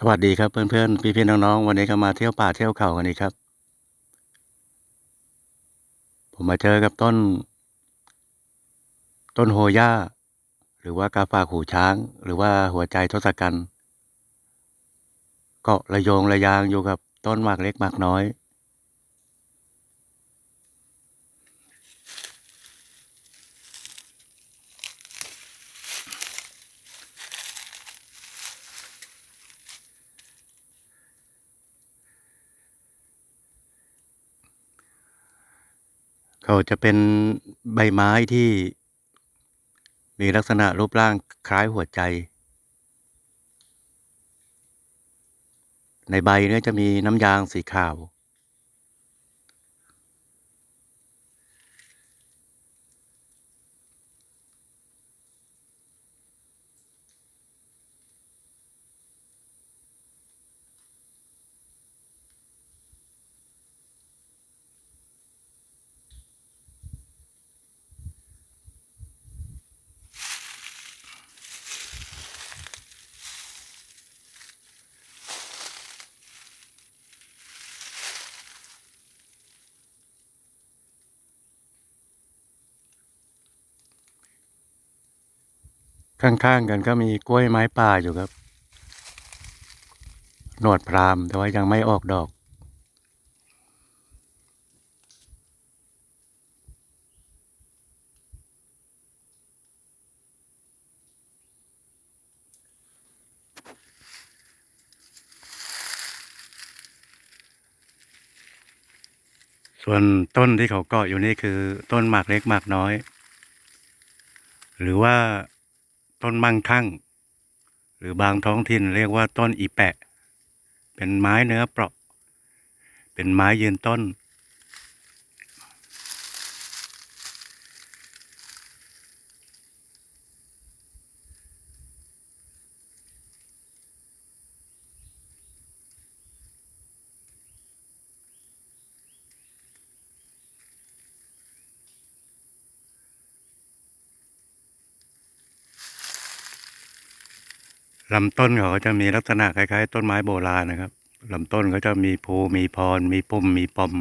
สวัสดีครับเพื่อนๆ พี่ๆน้องๆ วันนี้ก็มาเที่ยวป่าเที่ยวเขากันอีกครับ ผมมาเจอกับต้น ต้นโฮย่า หรือว่ากาฝากหูช้าง หรือว่าหัวใจทศกัณฐ์เกาะระโยงระยางอยู่กับต้นหมากเล็กหมากน้อย เขาจะเป็นใบไม้ที่มีลักษณะรูปร่างคล้ายหัวใจ ในใบเนี่ยจะมีน้ำยางสีขาว ข้างๆกันก็มีกล้วยไม้ป่าอยู่ครับ หนวดพรามแต่ว่ายังไม่ออกดอก ส่วนต้นที่เขาเกาะอยู่นี่คือ ต้นหมากเล็กหมากน้อย หรือว่า ต้นมั่งคั่ง หรือบางท้องถิ่นเรียกว่าต้นอีแปะ เป็นไม้เนื้อเปราะ เป็นไม้ยืนต้น ลำต้นเขาจะมีลักษณะคล้ายๆ ต้นไม้โบราณนะครับลำต้นเขาจะมีภูมีพร มีปุ่มมีปอม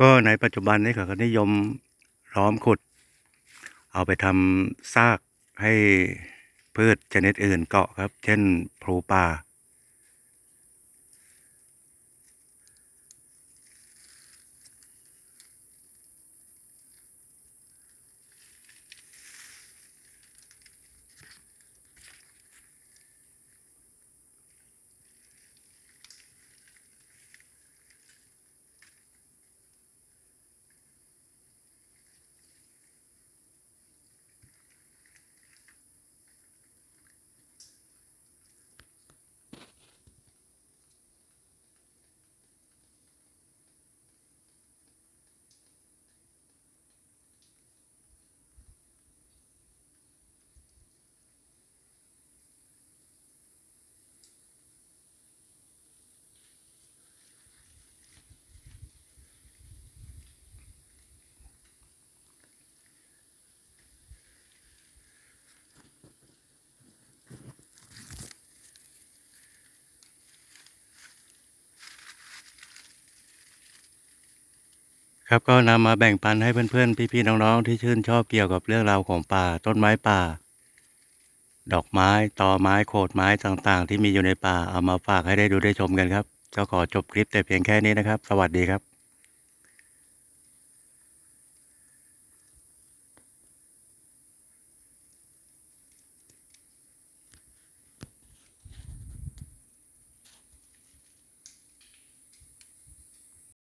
ก็ในปัจจุบันนี้เขาก็นิยมล้อมขุด เอาไปทำซากให้พืชชนิดอื่นเกาะครับ เช่นพลูป่า ครับก็นำมาแบ่งปันให้เพื่อนๆ พี่ๆน้องๆที่ชื่นชอบเกี่ยวกับเรื่องราวของป่าต้นไม้ป่า ดอกไม้ตอไม้โขดไม้ต่างๆ ที่มีอยู่ในป่าเอามาฝากให้ได้ดูได้ชมกันครับ ก็ขอจบคลิปแต่เพียงแค่นี้นะครับ สวัสดีครับ